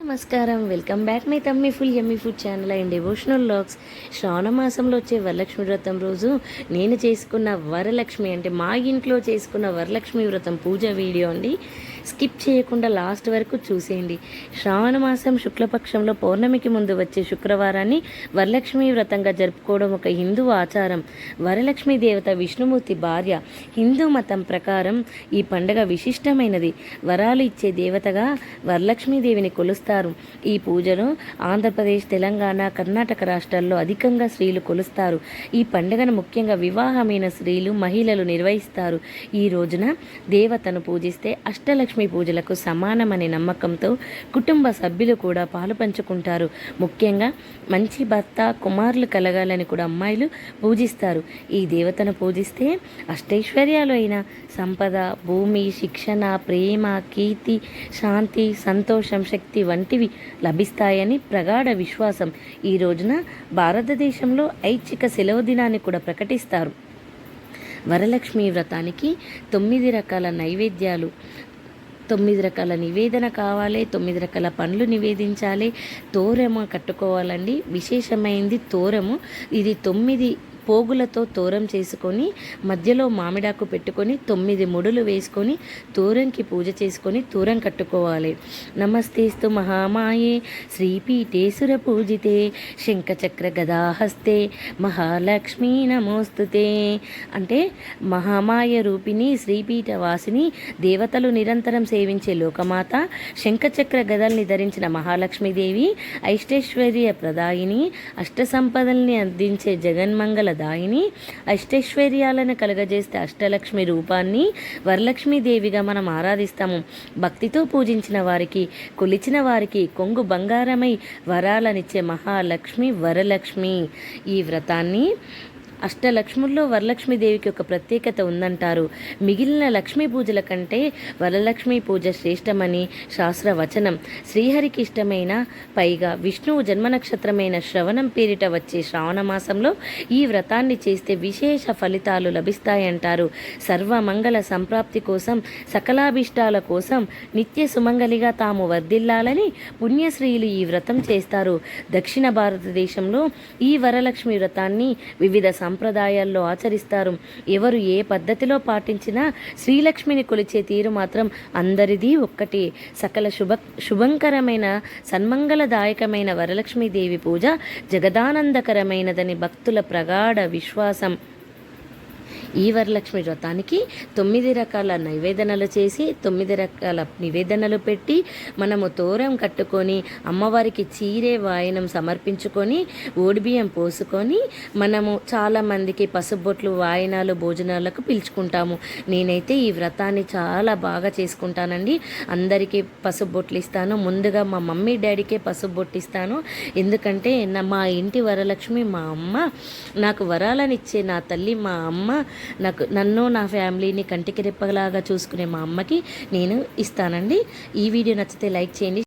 నమస్కారం. Welcome back. My తమ్మి full yummy food channel and devotional vlogs. Shravana మాసంలో వచ్చే వరలక్ష్మి వ్రతం రోజు నేను చేసుకున్న వరలక్ష్మి అంటే మా ఇంట్లో చేసుకున్న వరలక్ష్మి వ్రతం పూజ వీడియో అండి. స్కిప్ చేయకుండా లాస్ట్ వరకు చూసేయండి. శ్రావణ మాసం శుక్లపక్షంలో పౌర్ణమికి ముందు వచ్చే శుక్రవారాన్ని వరలక్ష్మి వ్రతంగా జరుపుకోవడం ఒక హిందూ ఆచారం. వరలక్ష్మి దేవత విష్ణుమూర్తి భార్య హిందూ మతం ప్రకారం ఈ పండుగ విశిష్టమైనది. వరాలు ఇచ్చే దేవతగా వరలక్ష్మీదేవిని కొలుస్తారు. ఈ పూజను ఆంధ్రప్రదేశ్ తెలంగాణ కర్ణాటక రాష్ట్రాల్లో అధికంగా స్త్రీలు కొలుస్తారు. ఈ పండుగను ముఖ్యంగా వివాహమైన స్త్రీలు మహిళలు నిర్వహిస్తారు. ఈ రోజున దేవతను పూజిస్తే అష్టలక్ష్మి లక్ష్మీ పూజలకు సమానమనే నమ్మకంతో కుటుంబ సభ్యులు కూడా పాలు పంచుకుంటారు. ముఖ్యంగా మంచి భర్త కుమారులు కలగాలని కూడా అమ్మాయిలు పూజిస్తారు. ఈ దేవతను పూజిస్తే అష్టైశ్వర్యాలు అయిన సంపద భూమి శిక్షణ ప్రేమ కీర్తి శాంతి సంతోషం శక్తి వంటివి లభిస్తాయని ప్రగాఢ విశ్వాసం. ఈ రోజున భారతదేశంలో ఐచ్ఛిక సెలవు దినాన్ని కూడా ప్రకటిస్తారు. వరలక్ష్మి వ్రతానికి తొమ్మిది రకాల నైవేద్యాలు తొమ్మిది రకాల నివేదన కావాలి తొమ్మిది రకాల పండ్లు నివేదించాలి. తోరము కట్టుకోవాలండి. విశేషమైంది తోరము. ఇది తొమ్మిది పోగులతో తోరం చేసుకొని మధ్యలో మామిడాకు పెట్టుకొని తొమ్మిది ముడులు వేసుకొని తోరంకి పూజ చేసుకొని తోరం కట్టుకోవాలి. నమస్తేస్తు మహామాయే శ్రీపీఠేశ్వర పూజితే శంఖచక్ర గదాహస్తే మహాలక్ష్మీ నమోస్తుతే. అంటే మహామాయ రూపిణి శ్రీపీఠ వాసిని దేవతలు నిరంతరం సేవించే లోకమాత శంఖచక్ర గదల్ని ధరించిన మహాలక్ష్మీదేవి ఐష్టైశ్వర్య ప్రదాయిని అష్టసంపదల్ని అందించే జగన్మంగళ దాయిని అష్టైశ్వర్యాలను కలుగజేస్తే అష్టలక్ష్మి రూపాన్ని వరలక్ష్మీదేవిగా మనం ఆరాధిస్తాము. భక్తితో పూజించిన వారికి కొలిచిన వారికి కొంగు బంగారమై వరాలనిచ్చే మహాలక్ష్మి వరలక్ష్మి. ఈ వ్రతాన్ని అష్టలక్ష్ముల్లో వరలక్ష్మీదేవికి ఒక ప్రత్యేకత ఉందంటారు. మిగిలిన లక్ష్మీ పూజల కంటే వరలక్ష్మీ పూజ శ్రేష్టమని శాస్త్రవచనం. శ్రీహరికి ఇష్టమైన పైగా విష్ణువు జన్మ నక్షత్రమైన శ్రవణం పేరిట వచ్చే శ్రావణ మాసంలో ఈ వ్రతాన్ని చేస్తే విశేష ఫలితాలు లభిస్తాయంటారు. సర్వమంగళ సంప్రాప్తి కోసం సకలాభిష్టాల కోసం నిత్య సుమంగలిగా తాము వర్ధిల్లాలని పుణ్యశ్రీలు ఈ వ్రతం చేస్తారు. దక్షిణ భారతదేశంలో ఈ వరలక్ష్మి వ్రతాన్ని వివిధ సంప్రదాయాల్లో ఆచరిస్తారు. ఎవరు ఏ పద్ధతిలో పాటించినా శ్రీలక్ష్మిని కొలిచే తీరు మాత్రం అందరిది ఒక్కటి. సకల శుభ శుభంకరమైన సన్మంగళదాయకమైన వరలక్ష్మీదేవి పూజ జగదానందకరమైనదని భక్తుల ప్రగాఢ విశ్వాసం. ఈ వరలక్ష్మి వ్రతానికి తొమ్మిది రకాల నైవేదనలు చేసి తొమ్మిది రకాల నివేదనలు పెట్టి మనము తోరం కట్టుకొని అమ్మవారికి చీరే వాయనం సమర్పించుకొని ఓడిబియ్యం పోసుకొని మనము చాలామందికి పసుబొట్లు వాయనాలు భోజనాలకు పిలుచుకుంటాము. నేనైతే ఈ వ్రతాన్ని చాలా బాగా చేసుకుంటానండి. అందరికీ పసుబొట్లు ఇస్తాను. ముందుగా మా మమ్మీ డాడీకే పసుబొట్టు ఇస్తాను. ఎందుకంటే నా మా ఇంటి వరలక్ష్మి మా అమ్మ నాకు వరాలనిచ్చే నా తల్లి మా అమ్మ నాకు నన్ను నా ఫ్యామిలీని కంటికి రెప్పలాగా చూసుకునే మా అమ్మకి నేను ఇస్తానండి. ఈ వీడియో నచ్చితే లైక్ చేయండి